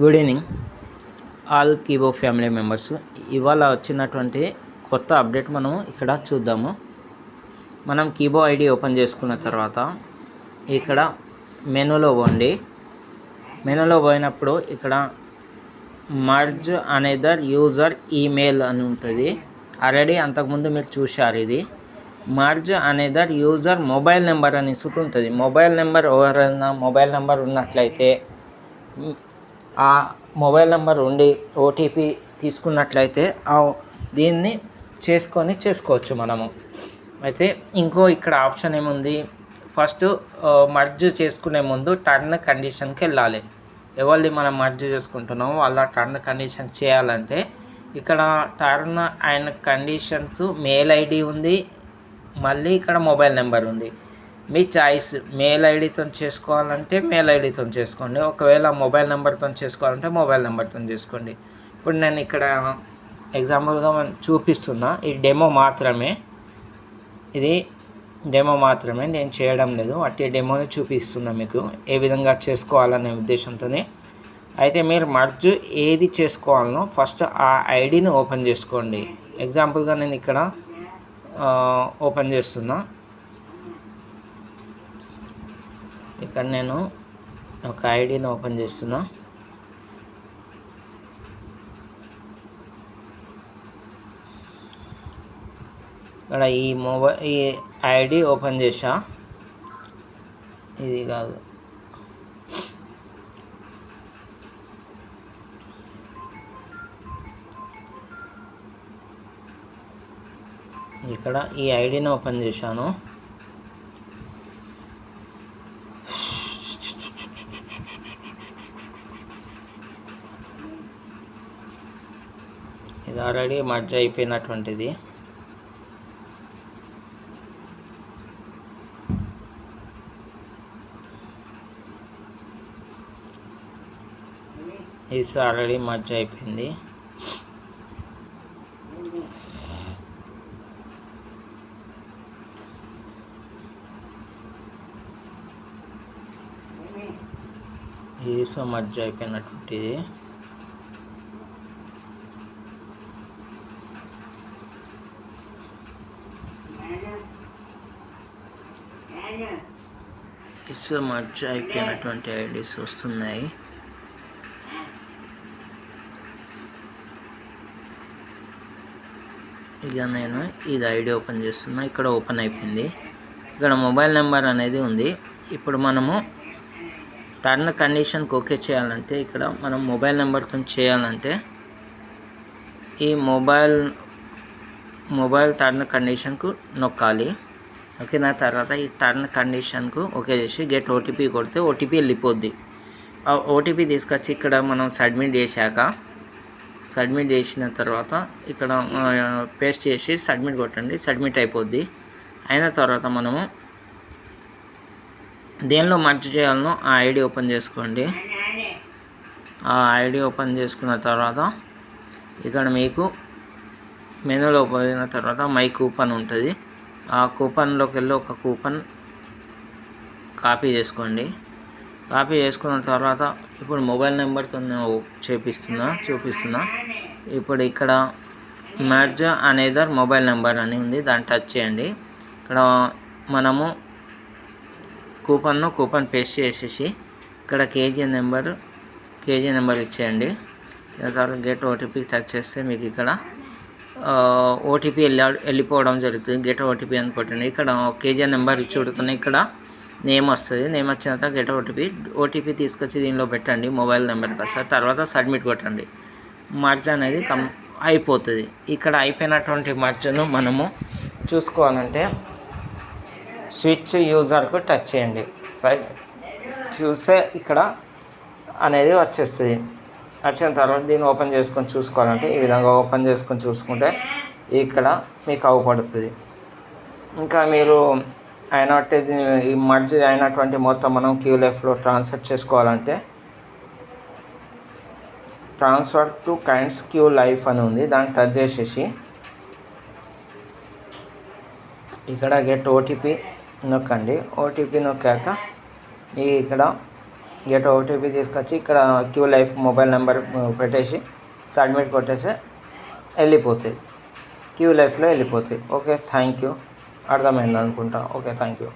Good evening. All కీబో family members ఇవాళ వచ్చినటువంటి కొత్త అప్డేట్ మనం ఇక్కడ చూద్దాము. మనం కీబో ఐడి ఓపెన్ చేసుకున్న తర్వాత ఇక్కడ మెనూలో పోండి. మెనూలో పోయినప్పుడు ఇక్కడ మర్జ్ అనేదర్ యూజర్ ఈమెయిల్ అని ఉంటుంది. ఆల్రెడీ అంతకుముందు మీరు చూశారు ఇది. Merge another user mobile number అని సుట్ ఉంటుంది మొబైల్ నెంబర్ ఎవరైనా మొబైల్ నెంబర్ ఉన్నట్లయితే ఆ మొబైల్ నెంబర్ ఉండి ఓటీపీ తీసుకున్నట్లయితే ఆ దీన్ని చేసుకొని చేసుకోవచ్చు మనము. అయితే ఇంకో ఇక్కడ ఆప్షన్ ఏముంది? ఫస్ట్ మర్జ్ చేసుకునే ముందు టర్న్ కండిషన్కి వెళ్ళాలి. ఎవరిది మనం మర్జ్ చేసుకుంటున్నామో వాళ్ళ టర్న్ కండిషన్ చేయాలంటే ఇక్కడ టర్న్ అండ్ కండిషన్కు మెయిల్ ఐడి ఉంది మళ్ళీ ఇక్కడ మొబైల్ నెంబర్ ఉంది. మీ చాయిస్ మెయిల్ ఐడితో చేసుకోవాలంటే మెయిల్ ఐడితో చేసుకోండి. ఒకవేళ మొబైల్ నెంబర్తో చేసుకోవాలంటే మొబైల్ నెంబర్తో చేసుకోండి. ఇప్పుడు నేను ఇక్కడ ఎగ్జాంపుల్గా మనం చూపిస్తున్నా. ఈ డెమో మాత్రమే. ఇది డెమో మాత్రమే. నేను చేయడం లేదు. అట్టి డెమోని చూపిస్తున్నా మీకు. ఏ విధంగా చేసుకోవాలనే ఉద్దేశంతోనే. అయితే మీరు మర్జ్ ఏది చేసుకోవాలనో ఫస్ట్ ఆ ఐడిని ఓపెన్ చేసుకోండి. ఎగ్జాంపుల్గా నేను ఇక్కడ ఓపెన్ చేస్తున్నా. ఇక్కడ నేను ఒక ఐడిని ఓపెన్ చేస్తున్నా. ఇక్కడ ఈ మొబైల్ ఈ ఐడి ఓపెన్ చేసా ఇది కాదు. ఇక్కడ ఈ ఐడిని ఓపెన్ చేశాను. ఇది ఆల్రెడీ మర్జ్ అయిపోయినటువంటిది. ఇది ఆల్రెడీ మర్జ్ అయిపోయింది. ఇది సో మర్జ్ అయిపోయినటువంటిది. ఇసు మర్జ్ అయిపోయినటువంటి ఐడీస్ వస్తున్నాయి. ఇక నేను ఇది ఐడి ఓపెన్ చేస్తున్నా. ఇక్కడ ఓపెన్ అయిపోయింది. ఇక్కడ మొబైల్ నెంబర్ అనేది ఉంది. ఇప్పుడు మనము టర్న్ కండిషన్కి ఓకే చేయాలంటే ఇక్కడ మనం మొబైల్ నెంబర్తో చేయాలంటే ఈ మొబైల్ మొబైల్ టర్న్ కండిషన్కు నొక్కాలి. ఓకేన తర్వాత ఈ టర్న్ కండిషన్కు ఓకే చేసి గెట్ ఓటీపీ కొడితే ఓటీపీ వెళ్ళిపోద్ది. ఓటీపీ తీసుకొచ్చి ఇక్కడ మనం సబ్మిట్ చేశాక సబ్మిట్ చేసిన తర్వాత ఇక్కడ పేస్ట్ చేసి సబ్మిట్ కొట్టండి సబ్మిట్ అయిపోద్ది. అయిన తర్వాత మనము దేనిలో మర్జ్ చేయాలనో ఆ ఐడి ఓపెన్ చేసుకోండి. ఆ ఐడి ఓపెన్ చేసుకున్న తర్వాత ఇక్కడ మీకు మెనూలో పోయిన తర్వాత మై కూపన్ ఉంటుంది. ఆ కూపన్లోకి వెళ్ళి ఒక కూపన్ కాపీ చేసుకోండి. కాపీ చేసుకున్న తర్వాత ఇప్పుడు మొబైల్ నెంబర్తో నేను చేపిస్తున్నా చూపిస్తున్నా. ఇప్పుడు ఇక్కడ మర్జ్ అనేదర్ మొబైల్ నెంబర్ అని ఉంది దాన్ని టచ్ చేయండి. ఇక్కడ మనము కూపన్ను కూపన్ పేస్ట్ చేసేసి ఇక్కడ కేజీ నెంబర్ కేజీ నెంబర్ ఇచ్చేయండి. దాని తర్వాత గెట్ ఓటీపీ టచ్ చేస్తే మీకు ఇక్కడ ఓటీపీ వెళ్ళా వెళ్ళిపోవడం జరుగుతుంది. గెట్ ఓటీపీ అని కొట్టండి. ఇక్కడ కేజీ నెంబర్ చూడుతున్నాయి ఇక్కడ నేమ్ వస్తుంది. నేమ్ వచ్చిన తర్వాత గెట్ ఓటీపీ ఓటీపీ తీసుకొచ్చి దీనిలో పెట్టండి. మొబైల్ నెంబర్కి వస్తుంది తర్వాత సబ్మిట్ కొట్టండి. మర్జ్ అనేది కం అయిపోతుంది. ఇక్కడ అయిపోయినటువంటి మర్జ్ను మనము చూసుకోవాలంటే స్విచ్ యూజర్కు టచ్ చేయండి. సై- చూస్తే ఇక్కడ అనేది వచ్చేస్తుంది. వచ్చిన తర్వాత దీన్ని ఓపెన్ చేసుకొని చూసుకోవాలంటే ఈ విధంగా ఓపెన్ చేసుకొని చూసుకుంటే ఇక్కడ మీకు అవపడుతుంది ఇంకా మీరు అయినట్టు ఈ మర్జ్ అయినటువంటి మొత్తం మనం క్యూ లైఫ్లో ట్రాన్స్ఫర్ చేసుకోవాలంటే transfer to kinds Q life అని ఉంది. దాన్ని టచ్ చేసేసి ఇక్కడ గెట్ ఓటీపీ నొక్కండి. ఓటీపీ నొక్కాక మీకు ఇక్కడ గెట్ ఓటీపీ తీసుకొచ్చి ఇక్కడ క్యూ లైఫ్ మొబైల్ నెంబర్ పెట్టేసి సబ్మిట్ కొట్టేస్తే వెళ్ళిపోతాయి క్యూ లైఫ్లో వెళ్ళిపోతాయి ఓకే థ్యాంక్ యూ అర్థమైంది అనుకుంటా ఓకే థ్యాంక్ యూ